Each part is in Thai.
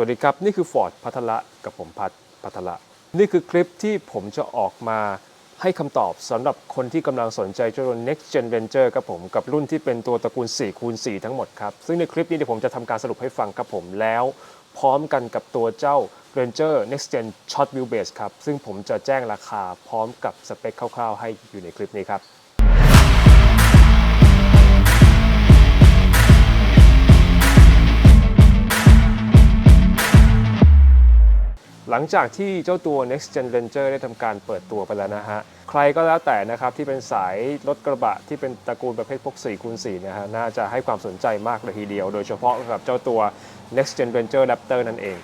วัสดีครับ นี่คือ Ford พัทละกับผมพัทพัทละ นี่คือคลิปที่ผมจะออกมาให้คำตอบสำหรับคนที่กำลังสนใจเจ้ารุ่น Next Gen Ranger ครับผมกับรุ่นที่เป็นตัวตระกูล4คูณ4ทั้งหมดครับ ซึ่งในคลิปนี้เดี๋ยวผมจะทำการสรุปให้ฟังครับผมแล้วพร้อมกันกับตัวเจ้า Ranger Next Gen Short Wheelbase ครับ ซึ่งผมจะแจ้งราคาพร้อมกับสเปคคร่าวๆ ให้อยู่ในคลิปนี้ครับ หลังจากที่เจ้าตัว Next Gen Ranger ได้ทำการเปิดตัวไปแล้วนะฮะ ใครก็แล้วแต่นะครับที่เป็นสายรถกระบะที่เป็นตระกูลประเภทพวก4คูณ4นะฮะน่าจะให้ความสนใจมากเลยทีเดียว โดยเฉพาะกับเจ้าตัว Next Gen Ranger Raptor นั่นเอง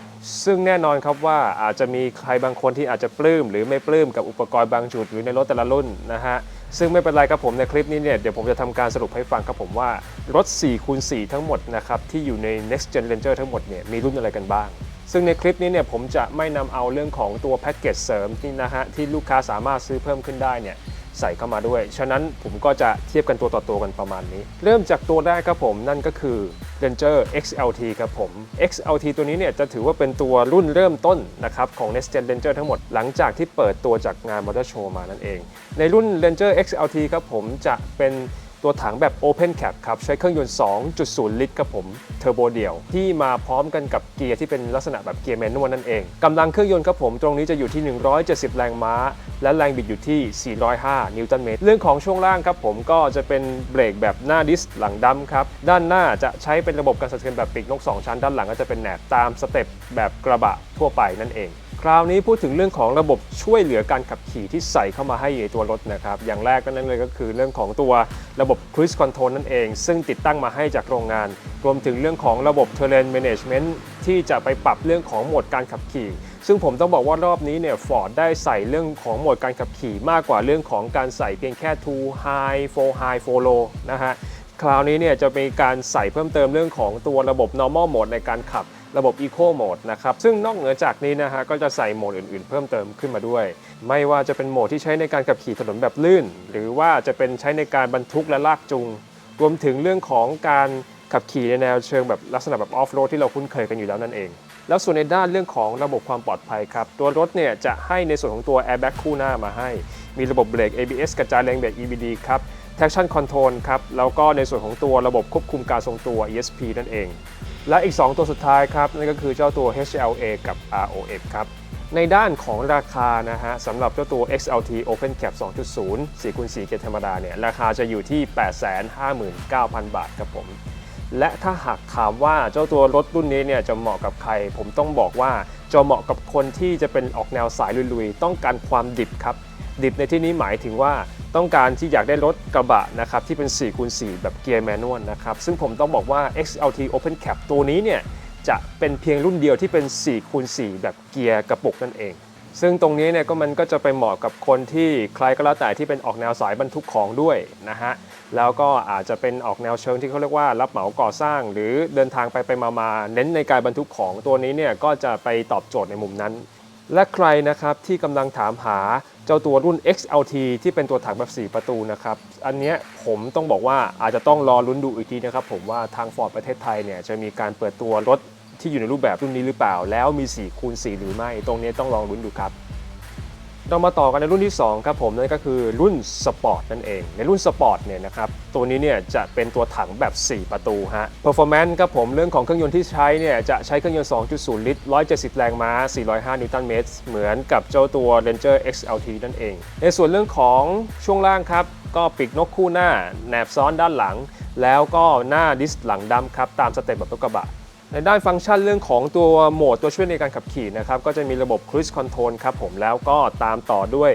ซึ่งแน่นอนครับว่าอาจจะมีใครบางคนที่อาจจะปลื้มหรือไม่ปลื้มกับอุปกรณ์บางจุดหรือในรถแต่ละรุ่นนะฮะซึ่งไม่เป็นไรครับผมในคลิปนี้เนี่ยเดี๋ยวผมจะทำการสรุปให้ฟังครับผมว่ารถ4คูณ4ทั้งหมดนะครับที่อยู่ใน Next Gen Ranger ทั้งหมดเนี่ยมีรุ่นอะไรกันบ้าง ซึ่งในคลิปนี้เนี่ยผมจะไม่นำเอาเรื่องของตัวแพ็กเกจเสริมที่นะฮะที่ลูกค้าสามารถซื้อเพิ่มขึ้นได้เนี่ยใส่เข้ามาด้วย ฉะนั้นผมก็จะเทียบกันตัวต่อตัวกันประมาณนี้ เริ่มจากตัวแรกครับผมนั่นก็คือ Ranger XLT ครับผม XLT ตัวนี้เนี่ยจะถือว่าเป็นตัวรุ่นเริ่มต้นนะครับของ Next Gen Ranger ทั้งหมดหลังจากที่เปิดตัวจากงาน Motor Show มานั่นเอง ในรุ่น Ranger XLT ครับผมจะเป็น ตัวถังแบบ Open Cap ครับ ใช้เครื่องยนต์ 2.0 ลิตรครับผมเทอร์โบเดี่ยว ที่มาพร้อมกันกับเกียร์ที่เป็นลักษณะแบบเกียร์แมนนวลนั่นเองกำลังเครื่องยนต์ครับผมตรงนี้จะอยู่ที่ 170 แรงม้า และแรงบิดอยู่ที่ 405 นิวตันเมตรเรื่องของช่วงล่างครับผมก็จะเป็นเบรกแบบหน้าดิสก์หลังดำครับด้านหน้าจะใช้เป็นระบบการสั่นสะเทือนแบบปีกนก 2 ชั้น ด้านหลังก็จะเป็นแหนบตามสเต็ปแบบกระบะทั่วไปนั่นเอง คราวนี้พูดถึงเรื่องของระบบช่วยเหลือการขับขี่ที่ใส่เข้ามาให้ในตัวรถนะครับ อย่างแรกก็นั่นเลยก็คือเรื่องของตัวระบบ Cruise Control นั่นเอง ซึ่งติดตั้งมาให้จากโรงงาน รวมถึงเรื่องของระบบ Terrain Management ที่จะไปปรับเรื่องของโหมดการขับขี่ ซึ่งผมต้องบอกว่ารอบนี้เนี่ยฟอร์ดได้ใส่เรื่องของโหมดการขับขี่มากกว่าเรื่องของการใส่เพียงแค่2 high 4 high 4 low นะฮะ คราวนี้เนี่ยจะมีการใส่เพิ่มเติมเรื่องของตัวระบบ normal mode ในการขับระบบ Eco Mode นะครับ ซึ่งนอกเหนือจากนี้นะฮะ ก็จะใส่โหมดอื่นๆ เพิ่มเติมขึ้นมาด้วย ไม่ว่าจะเป็นโหมดที่ใช้ในการขับขี่ถนนแบบลื่น หรือว่าจะเป็นใช้ในการบรรทุกและลากจูง รวมถึงเรื่องของการขับขี่ในแนวเชิงแบบลักษณะแบบออฟโรดที่เราคุ้นเคยกันอยู่แล้วนั่นเอง แล้วส่วนในด้านเรื่องของระบบความปลอดภัยครับ ตัวรถเนี่ยจะให้ในส่วนของตัว airbag คู่หน้ามาให้ มีระบบเบรก ABS กระจายแรงเบรก EBD ครับ traction control ครับ แล้วก็ในส่วนของตัวระบบควบคุมการทรงตัว ESP นั่นเอง และอีก 2 ตัวสุดท้ายครับ นั่นก็คือเจ้าตัว HLA กับ ROF ครับ ในด้านของราคานะฮะสำหรับเจ้าตัว XLT Open Cap 2.0 4คูณ4เกียร์ธรรมดาเนี่ย ราคาจะอยู่ที่ 859,000 บาทครับผม และถ้าหากถามว่าเจ้าตัวรถรุ่นนี้เนี่ยจะเหมาะกับใคร ผมต้องบอกว่าจะเหมาะกับคนที่จะเป็นออกแนวสายลุยๆ ต้องการความดิบครับ ดิบในที่นี้หมายถึงว่า ต้องการที่อยากได้รถกระบะนะครับที่เป็น4คูณ4แบบเกียร์แมนนวลนะครับซึ่งผมต้องบอกว่า XLT Open Cap ตัวนี้เนี่ยจะเป็นเพียงรุ่นเดียวที่เป็น4คูณ4แบบเกียร์กระปุกนั่นเอง ซึ่งตรงนี้เนี่ยก็มันก็จะไปเหมาะกับคนที่ใครก็แล้วแต่ที่เป็นออกแนวสายบรรทุกของด้วยนะฮะแล้วก็อาจจะเป็นออกแนวเชิงที่เขาเรียกว่ารับเหมาก่อสร้าง หรือเดินทางไปไปมามาเน้นในการบรรทุกของตัวนี้เนี่ยก็จะไปตอบโจทย์ในมุมนั้น และใครนะครับที่กำลังถามหา เจ้าตัวรุ่น XLT ที่เป็นตัวถังแบบ 4 ประตูนะครับ อันนี้ผมต้องบอกว่าอาจจะต้องรอลุ้นดูอีกทีนะครับผมว่าทาง Ford ประเทศไทยเนี่ยจะมีการเปิดตัวรถที่อยู่ในรูปแบบรุ่นนี้หรือเปล่า แล้วมี 4 คูณ 4 หรือไม่ ตรงนี้ต้องลองลุ้นดูครับ เรามาต่อกันในรุ่นที่ 2 ครับผมนั่นก็คือรุ่นสปอร์ตนั่นเอง ในรุ่นสปอร์ตเนี่ยนะครับตัวนี้เนี่ยจะเป็นตัวถังแบบ 4 ประตูฮะ performance ครับผมเรื่องของเครื่องยนต์ที่ใช้เนี่ยจะใช้เครื่องยนต์ 2.0 ลิตร 170 แรงม้า 405 นิวตันเมตร เหมือนกับเจ้าตัว Ranger XLT นั่นเอง ในส่วนเรื่องของช่วงล่างครับก็ปีกนกคู่หน้าแหนบซ้อนด้านหลัง แล้วก็หน้าดิสก์หลังดำครับตามสเต็ปแบบรถกระบะ ในด้านฟังก์ชันเรื่องของตัวโหมดตัวช่วยในการขับขี่นะครับก็จะมีระบบ Cruise Control ครับผมแล้วก็ตามต่อด้วย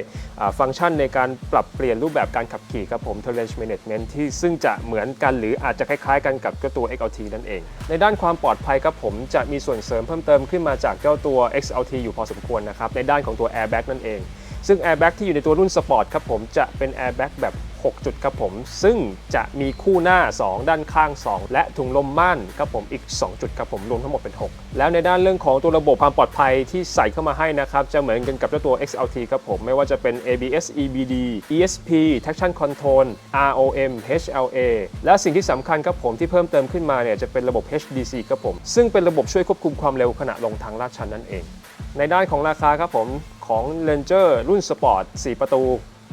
ฟังก์ชันในการปรับเปลี่ยนรูปแบบการขับขี่ครับผม Terrain Management ที่ซึ่งจะเหมือนกันหรืออาจจะคล้ายๆ กันกับเจ้าตัว XLT นั่นเอง ในด้านความปลอดภัยครับผมจะมีส่วนเสริมเพิ่มเติมขึ้นมาจากเจ้าตัว XLT อยู่พอสมควรนะครับในด้านของตัว Airbag นั่นเองซึ่ง Airbag ที่อยู่ในตัวรุ่นสปอร์ตครับผมจะเป็น Airbag แบบ 6 จุดครับผม ซึ่งจะมีคู่หน้า 2 ด้านข้าง 2 และถุงลมม่านครับผมอีก 2 จุดครับผมรวมทั้งหมดเป็น 6 แล้วในด้านเรื่องของตัวระบบความปลอดภัยที่ใส่เข้ามาให้นะครับ จะเหมือนกันกับเจ้าตัว XLT ครับผม ไม่ว่าจะเป็น ABS EBD ESP Traction Control ROM HLA และสิ่งที่สำคัญครับผมที่เพิ่มเติมขึ้นมาเนี่ยจะเป็นระบบ HDC ครับผม ซึ่งเป็นระบบช่วยควบคุมความเร็วขณะลงทางลาดชันนั่นเอง ในด้านของราคาครับผมของ Ranger รุ่นสปอร์ต4ประตู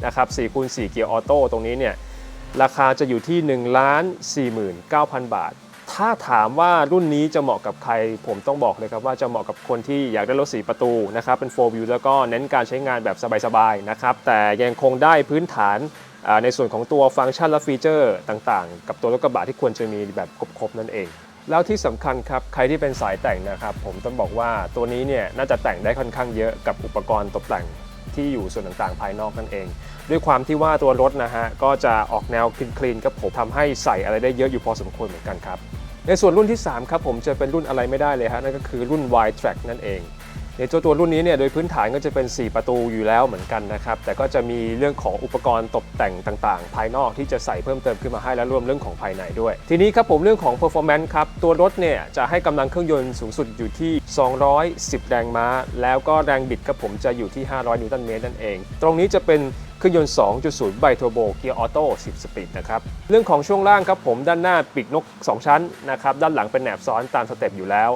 นะครับ4คูณ4เกียร์ออโต้ตรงนี้เนี่ยราคาจะอยู่ที่ 1 4 9 0 0 0 บาท ถ้าถามว่ารุ่นนี้จะเหมาะกับใคร ผมต้องบอกเลยครับว่าจะเหมาะกับคนที่อยากได้รถสีประตูนะครับเป็น4 view แล้วก็เน้นการใช้งานแบบสบายๆนะครับแต่ยังคงได้พื้นฐานในส่วนของตัวฟังก์ชันและฟีเจอร์ต่างๆ กับตัวรถกระบะที่ควรจะมีแบบครบๆ นั่นเอง แล้วที่สำคัญครับ ใครที่เป็นสายแต่งนะครับ ผมต้องบอกว่าตัวนี้เนี่ยน่าจะแต่งได้ค่อนข้างเยอะกับอุปกรณ์ตกแต่ง ที่อยู่ส่วนต่างๆ ภายนอกนั่นเอง ด้วยความที่ว่าตัวรถนะฮะก็จะออกแนวคลีนๆครับผมทำให้ใส่อะไรได้เยอะอยู่พอสมควรเหมือนกันครับในส่วนรุ่นที่ 3 ครับผมจะเป็นรุ่นอะไรไม่ได้เลยฮะนั่นก็คือรุ่น Y Track นั่นเอง ในตัวตัวรุ่นนี้เนี่ยโดยพื้นฐานก็จะเป็น 4 ประตูอยู่แล้วเหมือนกันนะครับแต่ก็จะมีเรื่องของอุปกรณ์ตกแต่งต่างๆ ภายนอกที่จะใส่เพิ่มเติมขึ้นมาให้และรวมเรื่องของภายในด้วย ทีนี้ครับผมเรื่องของ performance ครับตัวรถเนี่ยจะให้กำลังเครื่องยนต์สูงสุดอยู่ที่ 210 แรงม้า แล้วก็แรงบิดครับผมจะอยู่ที่ 500 นิวตันเมตรนั่นเอง ตรงนี้จะเป็นเครื่องยนต์ 2.0 ไบโทโบ เกียร์ออโต้ 10 สปีดนะครับ เรื่องของช่วงล่างครับผมด้านหน้าปีกนก 2 ชั้นนะครับ ด้านหลังเป็นแหนบซ้อนตามสเต็ปอยู่แล้ว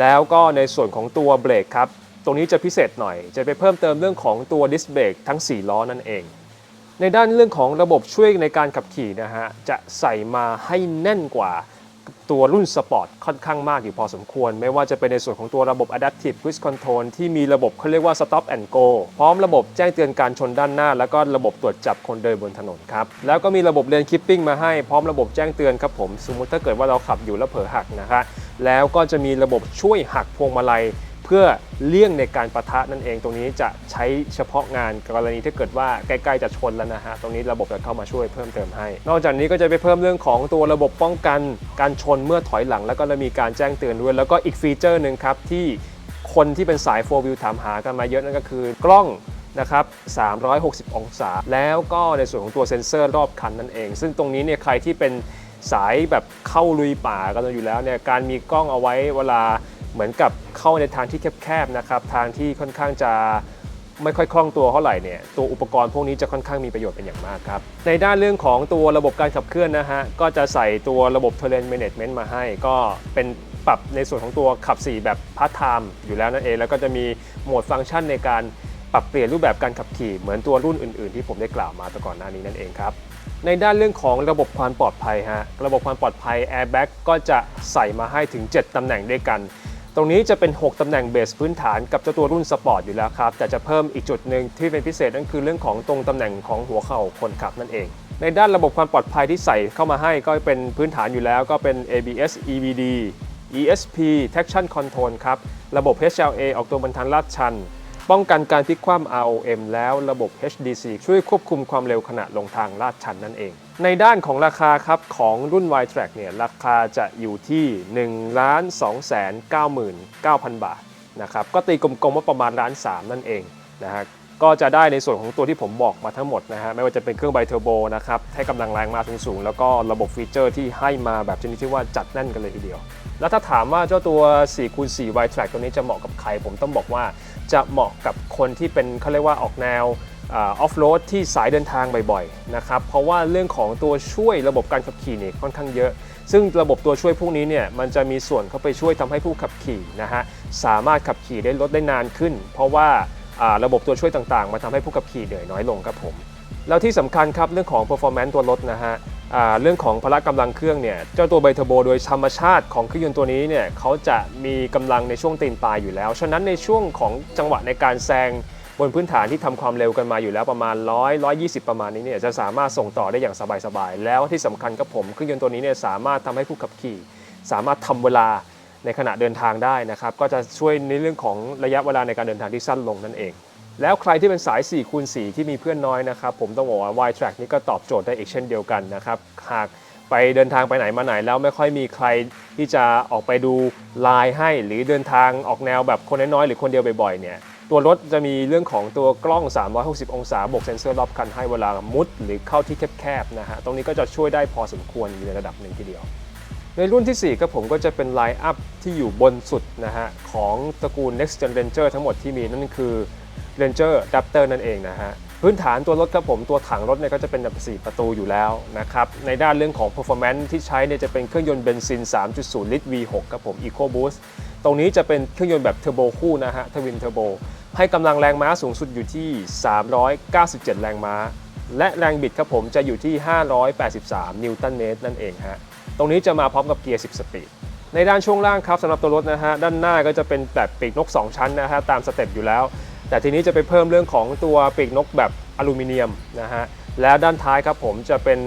แล้วก็ในส่วนของตัวเบรกครับ ตรงนี้จะพิเศษหน่อย จะไปเพิ่มเติมเรื่องของตัวดิสเบรกทั้ง 4 ล้อนั่นเอง ในด้านเรื่องของระบบช่วยในการขับขี่นะฮะ จะใส่มาให้แน่นกว่าตัวรุ่นสปอร์ตค่อนข้างมากอยู่พอสมควร ไม่ว่าจะเป็นในส่วนของตัวระบบ Adaptive Cruise Control ที่มีระบบเขาเรียกว่า Stop and Go พร้อมระบบแจ้งเตือนการชนด้านหน้า แล้วก็ระบบตรวจจับคนเดินบนถนนครับ แล้วก็มีระบบเลนคิปปิ้งมาให้พร้อมระบบแจ้งเตือนครับผม สมมติถ้าเกิดว่าเราขับอยู่แล้วเผลอหักนะคะแล้วก็จะมีระบบช่วยหักพวงมาลัย เพื่อเลี่ยงในการประทะนั่นเองตรงนี้จะใช้เฉพาะงานกรณีถ้าเกิดว่าใกล้ๆจะชนแล้วนะฮะตรงนี้ระบบจะเข้ามาช่วยเพิ่มเติมให้ นอกจากนี้ก็จะไปเพิ่มเรื่องของตัวระบบป้องกันการชนเมื่อถอยหลัง แล้วก็จะมีการแจ้งเตือนด้วย แล้วก็อีกฟีเจอร์หนึ่งครับที่คนที่เป็นสาย4 view ถามหากันมาเยอะนั่นก็คือกล้องนะครับ 360 องศา แล้วก็ในส่วนของตัวเซ็นเซอร์รอบคันนั่นเอง ซึ่งตรงนี้เนี่ยใครที่เป็นสายแบบเข้าลุยป่ากันอยู่แล้วเนี่ย การมีกล้องเอาไว้เวลา เหมือนกับเข้าในทางที่แคบๆนะครับทางที่ค่อนข้างจะไม่ค่อยคล่องตัวเท่าไหร่เนี่ยตัวอุปกรณ์พวกนี้จะค่อนข้างมีประโยชน์เป็นอย่างมากครับ ในด้านเรื่องของตัวระบบการขับเคลื่อนนะฮะก็จะใส่ตัวระบบ Terrain Management มาให้ ก็เป็นปรับในส่วนของตัวขับ 4 แบบพาร์ทไทม์อยู่แล้วนั่นเอง แล้วก็จะมีโหมดฟังก์ชันในการปรับเปลี่ยนรูปแบบการขับขี่เหมือนตัวรุ่นอื่น ๆ ที่ผมได้กล่าวมาแต่ก่อนหน้านี้นั่นเองครับในด้านเรื่องของระบบความปลอดภัยฮะระบบความปลอดภัย Airbag ก็จะใส่มาให้ถึง 7 ตำแหน่งด้วยกัน ตรงนี้จะเป็น 6 ตำแหน่งเบสพื้นฐานกับเจ้าตัวรุ่นสปอร์ตอยู่แล้วครับ แต่จะเพิ่มอีกจุดหนึ่งที่เป็นพิเศษนั่นคือเรื่องของตรงตำแหน่งของหัวเข่าคนขับนั่นเอง ในด้านระบบความปลอดภัยที่ใส่เข้ามาให้ก็เป็นพื้นฐานอยู่แล้ว ก็เป็น ABS EBD ESP Traction Control ครับ ระบบ HLA ออกตัวบนทางลาดชัน ป้องกันการพลิกคว่ำ ROM แล้วระบบ HDC ช่วยควบคุมความเร็วขณะลงทางลาดชันนั่นเอง ในด้านของราคาครับของรุ่น Y Track เนี่ยราคาจะอยู่ที่ 1 2 9 9 0 0 0 บาทนะครับก็ตีกลมๆว่าประมาณล้านสามนั่นเองนะฮะก็จะได้ในส่วนของตัวที่ผมบอกมาทั้งหมดนะฮะไม่ว่าจะเป็นเครื่องไบเทอร์โบนะครับให้กำลังแรงมาสูงๆ แล้วก็ระบบฟีเจอร์ที่ให้มาแบบชนิดที่ว่าจัดแน่นกันเลยทีเดียว แล้วถ้าถามว่าเจ้าตัว4คูณ4 Y Track ตัวนี้จะเหมาะกับใคร ผมต้องบอกว่าจะเหมาะกับคนที่เป็นเขาเรียกว่าออกแนว ออฟโรดที่สายเดินทางบ่อยๆนะครับเพราะว่าเรื่องของตัวช่วยระบบการขับขี่เนี่ยค่อนข้างเยอะ ซึ่งระบบตัวช่วยพวกนี้เนี่ยมันจะมีส่วนเข้าไปช่วยทำให้ผู้ขับขี่นะฮะสามารถขับขี่ได้รถได้นานขึ้น เพราะว่าระบบตัวช่วยต่างๆมาทำให้ผู้ขับขี่เหนื่อยน้อยลงครับผมแล้วที่สำคัญครับเรื่องของ performance ตัวรถนะฮะเรื่องของพละกำลังเครื่องเนี่ยเจ้าตัวไบเทอร์โบโดยธรรมชาติของเครื่องยนต์ตัวนี้เนี่ยเขาจะมีกำลังในช่วงตีนปลายอยู่แล้ว ฉะนั้นในช่วงของจังหวะในการแซง บนพื้นฐานที่ทำความเร็วกันมาอยู่แล้วประมาณ 100 120 ประมาณนี้เนี่ยจะสามารถส่งต่อได้อย่างสบายๆ แล้วที่สำคัญครับผมเครื่องยนต์ตัวนี้เนี่ยสามารถทำให้ผู้ขับขี่ สามารถทำเวลาในขณะเดินทางได้นะครับ ก็จะช่วยในเรื่องของระยะเวลาในการเดินทางที่สั้นลงนั่นเอง แล้วใครที่เป็นสาย4คูณ4ที่มีเพื่อนน้อยนะครับ ผมต้องบอกว่า Y Track นี่ก็ตอบโจทย์ได้อีกเช่นเดียวกันนะครับหากไปเดินทางไปไหนมาไหนแล้วไม่ค่อยมีใครที่จะออกไปดูไลน์ให้ หรือเดินทางออกแนวแบบคนน้อยๆหรือคนเดียวบ่อยๆเนี่ย ตัวรถจะมีเรื่องของตัวกล้อง 360 องศาบวกเซ็นเซอร์รอบคันให้เวลามุดหรือเข้าที่แคบๆนะฮะ ตรงนี้ก็จะช่วยได้พอสมควรในระดับหนึ่งทีเดียว ในรุ่นที่ 4 ก็ผมก็จะเป็นไลน์อัพที่อยู่บนสุดนะฮะ ของตระกูล Next Gen Ranger ทั้งหมดที่มีนั่นคือ Ranger Raptor นั่นเองนะฮะ พื้นฐานตัวรถครับผมตัวถังรถเนี่ยก็จะเป็นแบบ4ประตูอยู่แล้วนะครับ ในด้านเรื่องของ performance ที่ใช้เนี่ยจะเป็นเครื่องยนต์เบนซิน 3.0 ลิตร V6 ครับผม EcoBoost ตรงนี้จะเป็นเครื่องยนต์แบบเทอร์โบคู่นะฮะทวินเทอร์โบให้กำลังแรงม้าสูงสุดอยู่ที่ 397 แรงม้า และแรงบิดครับผมจะอยู่ที่ 583 นิวตันเมตรนั่นเองฮะตรงนี้จะมาพร้อมกับเกียร์ 10 สปีดในด้านช่วงล่างครับสำหรับตัวรถนะฮะด้านหน้าก็จะเป็นแบบปีกนก 2 ชั้นนะฮะตามสเต็ปอยู่แล้ว แต่ทีนี้จะไปเพิ่มเรื่องของตัวปีกนกแบบอลูมิเนียมนะฮะและด้านท้ายครับผมจะเป็น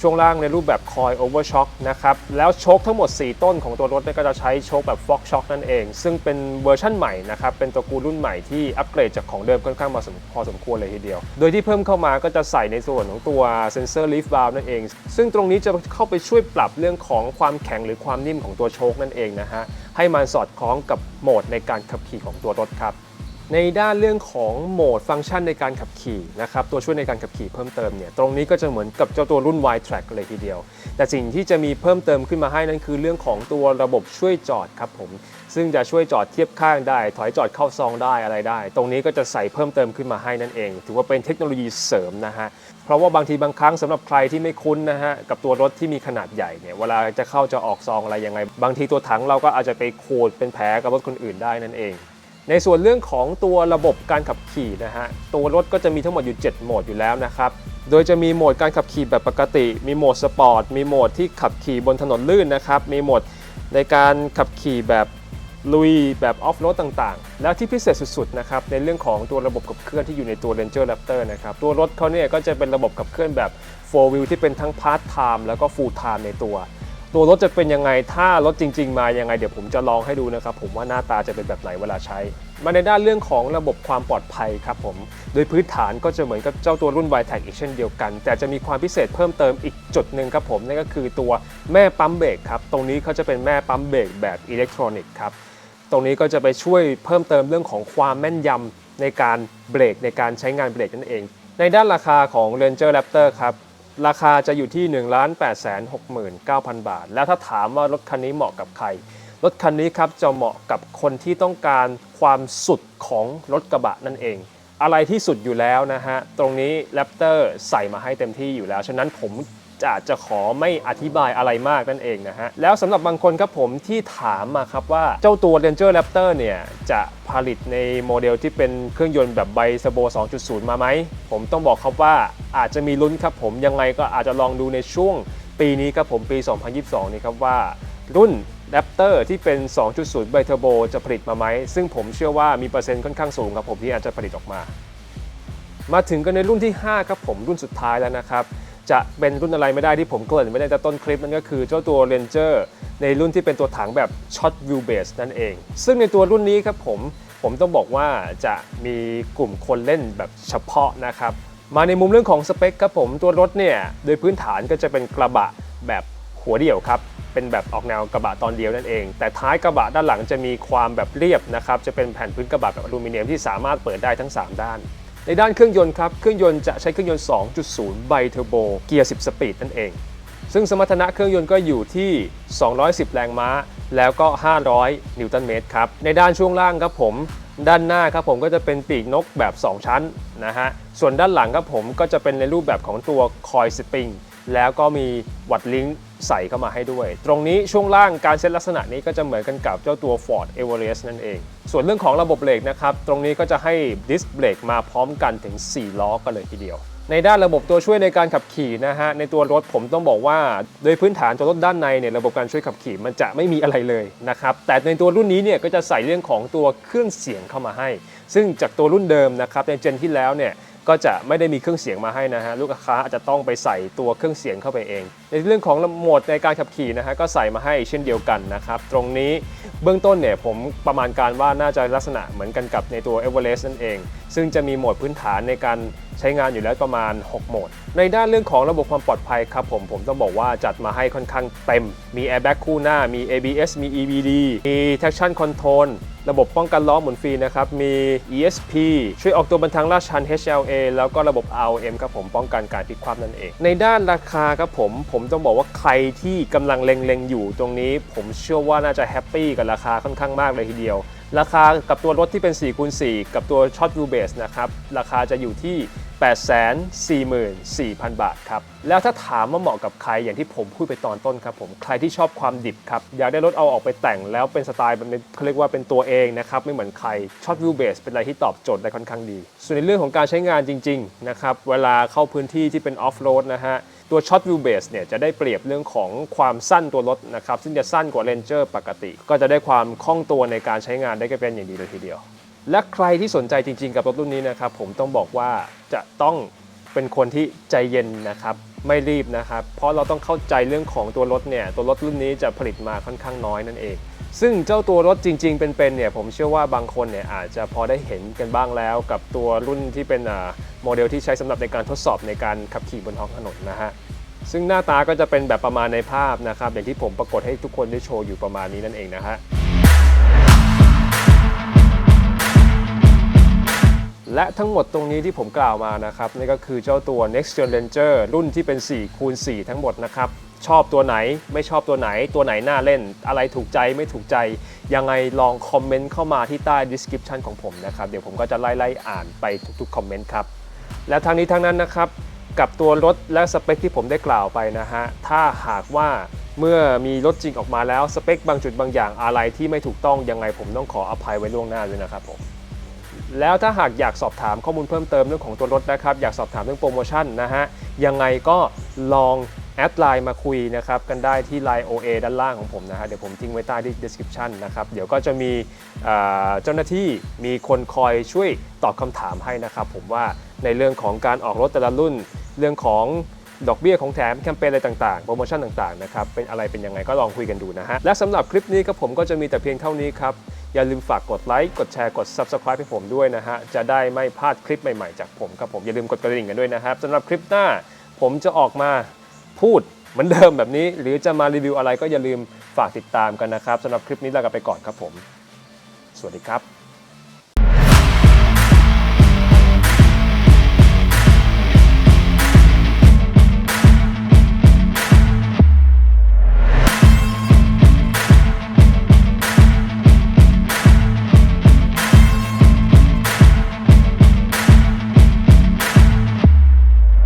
ช่วงล่างในรูปแบบคอยโอเวอร์ช็อคนะครับแล้วโชคทั้งหมด 4 ต้นของตัวรถเนี่ยก็จะใช้โชคแบบฟ็อกช็อคนั่นเอง ซึ่งเป็นเวอร์ชั่นใหม่นะครับเป็นตัวกูรุ่นใหม่ที่อัปเกรดจากของเดิมค่อนข้างมาสมพอสมควรเลยทีเดียว โดยที่เพิ่มเข้ามาก็จะใส่ในส่วนของตัวเซนเซอร์ลิฟต์บาล์นั่นเอง ซึ่งตรงนี้จะเข้าไปช่วยปรับเรื่องของความแข็งหรือความนิ่มของตัวโชคนั่นเองนะฮะให้มันสอดคล้องกับโหมดในการขับขี่ของตัวรถครับ ในด้านเรื่องของโหมดฟังก์ชันในการขับขี่นะครับตัวช่วยในการขับขี่เพิ่มเติมเนี่ยตรงนี้ก็จะเหมือนกับเจ้าตัวรุ่น Y Track เลยทีเดียว แต่สิ่งที่จะมีเพิ่มเติมขึ้นมาให้นั่นคือเรื่องของตัวระบบช่วยจอดครับผม ซึ่งจะช่วยจอดเทียบข้างได้ ถอยจอดเข้าซองได้อะไรได้ ตรงนี้ก็จะใส่เพิ่มเติมขึ้นมาให้นั่นเอง ถือว่าเป็นเทคโนโลยีเสริมนะฮะเพราะว่าบางทีบางครั้งสำหรับใครที่ไม่คุ้นนะฮะกับตัวรถที่มีขนาดใหญ่เนี่ยเวลาจะเข้าจะออกซองอะไรยังไง บางทีตัวถังเราก็อาจจะไปขูดเป็นแผลกับรถคนอื่นได้นั่นเอง ในส่วนเรื่องของตัวระบบการขับขี่นะฮะตัวรถก็จะมีทั้งหมดอยู่ 7 โหมดอยู่แล้วนะครับ โดยจะมีโหมดการขับขี่แบบปกติ มีโหมดสปอร์ตมีโหมดที่ขับขี่บนถนนลื่นนะครับ มีโหมดในการขับขี่แบบลุยแบบออฟโรดต่างๆ แล้วที่พิเศษสุดๆนะครับในเรื่องของตัวระบบขับเคลื่อนที่อยู่ในตัว Ranger Raptor นะครับตัวรถเขาเนี่ยก็จะเป็นระบบขับเคลื่อนแบบ 4 wheel ที่เป็นทั้ง part time แล้วก็ full time ในตัว ตัวรถจะเป็นยังไง ถ้ารถจริง ๆ มายังไง เดี๋ยวผมจะลองให้ดูนะครับ ผมว่าหน้าตาจะเป็นแบบไหนเวลาใช้ มาในด้านเรื่องของระบบความปลอดภัยครับผม โดยพื้นฐานก็จะเหมือนกับเจ้าตัวรุ่น y t e c อีกเช่นเดียวกัน แต่จะมีความพิเศษเพิ่มเติมอีกจุดหนึ่งครับผม นั่นก็คือตัวแม่ปั๊มเบรกครับ ตรงนี้เขาจะเป็นแม่ปั๊มเบรกแบบอิเล็กทรอนิกส์ครับ ตรงนี้ก็จะไปช่วยเพิ่มเติมเรื่องของความแม่นยำในการเบรกในการใช้งานเบรกนั่นเอง ในด้านราคาของ Ranger Raptor ครับ ราคาจะอยู่ที่ 1 8 6 9 0 0 0 บาท แล้วถ้าถามว่ารถคันนี้เหมาะกับใคร รถคันนี้ครับจะเหมาะกับคนที่ต้องการความสุดของรถกระบะนั่นเอง อะไรที่สุดอยู่แล้วนะฮะ ตรงนี้ Raptor ใส่มาให้เต็มที่อยู่แล้ว ฉะนั้นผม จะจะขอไม่อธิบายอะไรมากนั่นเองนะฮะ แล้วสำหรับบางคนครับผมที่ถามมาครับว่าเจ้าตัว Ranger Raptor เนี่ยจะผลิตในโมเดลที่เป็นเครื่องยนต์แบบไบเซโบ 2.0 มาไหม ผมต้องบอกครับว่าอาจจะมีลุ้นครับผมยังไงก็อาจจะลองดูในช่วงปีนี้ครับผมปี 2022 นี้ครับว่ารุ่น Raptor ที่เป็น 2.0 ไบเทอร์โบจะผลิตมาไหม ซึ่งผมเชื่อว่ามีเปอร์เซ็นต์ค่อนข้างสูงครับผมที่อาจจะผลิตออกมา มาถึงกันในรุ่นที่ 5 ครับผมรุ่นสุดท้ายแล้วนะครับ จะเป็นรุ่นอะไรไม่ได้ที่ผมเกริ่นไม่ได้แต่ต้นคลิปนั่นก็คือเจ้าตัว Ranger ในรุ่นที่เป็นตัวถังแบบ Short View Base นั่นเอง ซึ่งในตัวรุ่นนี้ครับผมผมต้องบอกว่าจะมีกลุ่มคนเล่นแบบเฉพาะนะครับ มาในมุมเรื่องของสเปคครับผมตัวรถเนี่ยโดยพื้นฐานก็จะเป็นกระบะแบบหัวเดี่ยวครับเป็นแบบออกแนวกระบะตอนเดียวนั่นเอง แต่ท้ายกระบะด้านหลังจะมีความแบบเรียบนะครับ จะเป็นแผ่นพื้นกระบะแบบอลูมิเนียมที่สามารถเปิดได้ทั้ง 3 ด้าน ในด้านเครื่องยนต์ครับ เครื่องยนต์จะใช้เครื่องยนต์ 2.0 ไบเทอร์โบ เกียร์ 10 สปีดนั่นเอง ซึ่งสมรรถนะเครื่องยนต์ก็อยู่ที่ 210 แรงม้า แล้วก็ 500 นิวตันเมตรครับ ในด้านช่วงล่างครับผม ด้านหน้าครับผมก็จะเป็นปีกนกแบบ 2 ชั้นนะฮะ ส่วนด้านหลังครับผมก็จะเป็นในรูปแบบของตัวคอยสปริง แล้วก็มีวัดลิงก์ ใส่เข้ามาให้ด้วย ตรงนี้ช่วงล่างการเซตลักษณะนี้ก็จะเหมือนกันกับเจ้าตัว Ford Everest นั่นเอง ส่วนเรื่องของระบบเบรกนะครับ ตรงนี้ก็จะให้ดิสเบรกมาพร้อมกันถึง 4 ล้อกันเลยทีเดียว ในด้านระบบตัวช่วยในการขับขี่นะฮะ ในตัวรถผมต้องบอกว่า โดยพื้นฐานตัวรถด้านในเนี่ยระบบการช่วยขับขี่มันจะไม่มีอะไรเลยนะครับ แต่ในตัวรุ่นนี้เนี่ยก็จะใส่เรื่องของตัวเครื่องเสียงเข้ามาให้ ซึ่งจากตัวรุ่นเดิมนะครับในเจนที่แล้วเนี่ย ก็จะไม่ได้มีเครื่องเสียงมาให้นะฮะลูกค้าอาจจะต้องไปใส่ตัวเครื่องเสียงเข้าไปเอง ในเรื่องของโหมดในการขับขี่นะฮะก็ใส่มาให้เช่นเดียวกันนะครับตรงนี้เบื้องต้นเนี่ยผมประมาณการว่าน่าจะลักษณะเหมือนกันกับในตัว e v e r e s t นั่นเอง ซึ่งจะมีโหมดพื้นฐานในการใช้งานอยู่แล้วประมาณ 6 โหมด ในด้านเรื่องของระบบความปลอดภัยครับผมผมต้องบอกว่าจัดมาให้ค่อนข้างเต็ม มี airbag คู่หน้า มี ABS มี EBD มี traction control ระบบป้องกันล้อหมุนฟรีนะครับ มี ESP ช่วยออกตัวบรรทังลาดชัน HLA แล้วก็ระบบ ROM ครับผมป้องกันการพลิกคว่ำนั่นเอง ในด้านราคาครับผมผมต้องบอกว่าใครที่กำลังเล็งๆอยู่ตรงนี้ ผมเชื่อว่าน่าจะแฮปปี้กับราคาค่อนข้างมากเลยทีเดียว ราคากับตัวรถที่เป็น4คูณ4กับตัวช็อตวิวเบสนะครับราคาจะอยู่ที่ 844,000 บาทครับ แล้วถ้าถามว่าเหมาะกับใครอย่างที่ผมพูดไปตอนต้นครับผมใครที่ชอบความดิบครับ อยากได้รถเอาออกไปแต่งแล้วเป็นสไตล์แบบนี้เขาเรียกว่าเป็นตัวเองนะครับ ไม่เหมือนใครช็อตวิวเบสเป็นอะไรที่ตอบโจทย์ได้ค่อนข้างดี ส่วนในเรื่องของการใช้งานจริง ๆ นะครับ เวลาเข้าพื้นที่ที่เป็นออฟโรดนะฮะ ตัวช็อตวิวเบสเนี่ยจะได้เปรียบเรื่องของความสั้นตัวรถนะครับซึ่งจะสั้นกว่า Ranger ปกติ ก็จะได้ความคล่องตัวในการใช้งานได้ก็เป็นอย่างดีเลยทีเดียว และใครที่สนใจจริง ๆ กับรถรุ่นนี้นะครับผมต้องบอกว่าจะต้องเป็นคนที่ใจเย็นนะครับไม่รีบนะครับ เพราะเราต้องเข้าใจเรื่องของตัวรถเนี่ยตัวรถรุ่นนี้จะผลิตมาค่อนข้างน้อยนั่นเอง ซึ่งเจ้าตัวรถจริง ๆ เป็นๆเนี่ยผมเชื่อว่าบางคนเนี่ยอาจจะพอได้เห็นกันบ้างแล้วกับตัวรุ่นที่เป็นอ่าโมเดลที่ใช้สำหรับในการทดสอบในการขับขี่บนท้องถนนนะฮะซึ่งหน้าตาก็จะเป็นแบบประมาณในภาพนะครับอย่างที่ผมปรากฏให้ทุกคนได้โชว์อยู่ประมาณนี้นั่นเองนะฮะและทั้งหมดตรงนี้ที่ผมกล่าวมานะครับนี่ก็คือเจ้าตัว Next Gen Ranger รุ่นที่เป็น4คูณ4ทั้งหมดนะครับ ชอบตัวไหน ไม่ชอบตัวไหน ตัวไหนน่าเล่น อะไรถูกใจไม่ถูกใจ ยังไงลองคอมเมนต์เข้ามาที่ใต้ description ของผมนะครับ เดี๋ยวผมก็จะไล่ๆอ่านไปทุกๆคอมเมนต์ครับ และทางนี้ทั้งนั้นนะครับกับตัวรถและสเปคที่ผมได้กล่าวไปนะฮะ ถ้าหากว่าเมื่อมีรถจริงออกมาแล้วสเปคบางจุดบางอย่างอะไรที่ไม่ถูกต้องยังไงผมต้องขออภัยไว้ล่วงหน้าด้วยนะครับผมแล้วถ้าหากอยากสอบถามข้อมูลเพิ่มเติมเรื่องของตัวรถนะครับ อยากสอบถามเรื่องโปรโมชั่นนะฮะ ยังไงก็ลอง แอดไลน์มาคุยนะครับกันได้ที่ Line OA ด้านล่างของผมนะฮะเดี๋ยวผมทิ้งไว้ใต้ที่ description นะครับเดี๋ยวก็จะมีเจ้าหน้าที่มีคนคอยช่วยตอบคำถามให้นะครับผมว่าในเรื่องของการออกรถแต่ละรุ่น เรื่องของดอกเบี้ยของแถมแคมเปญอะไรต่างๆ โปรโมชั่นต่างๆนะครับเป็นอะไรเป็นยังไงก็ลองคุยกันดูนะฮะและสำหรับคลิปนี้ครับผมก็จะมีแต่เพียงเท่านี้ครับอย่าลืมฝากกดไลค์กดแชร์กด Subscribe ให้ผมด้วยนะฮะจะได้ไม่พลาดคลิปใหม่ๆ จากผมครับผมอย่าลืมกดกระดิ่งกันด้วยนะครับสำหรับคลิปหน้าผมจะออกมา พูดเหมือนเดิมแบบนี้ หรือจะมารีวิวอะไรก็อย่าลืมฝากติดตามกันนะครับสำหรับคลิปนี้ลากันไปก่อนครับผม สวัสดีครับ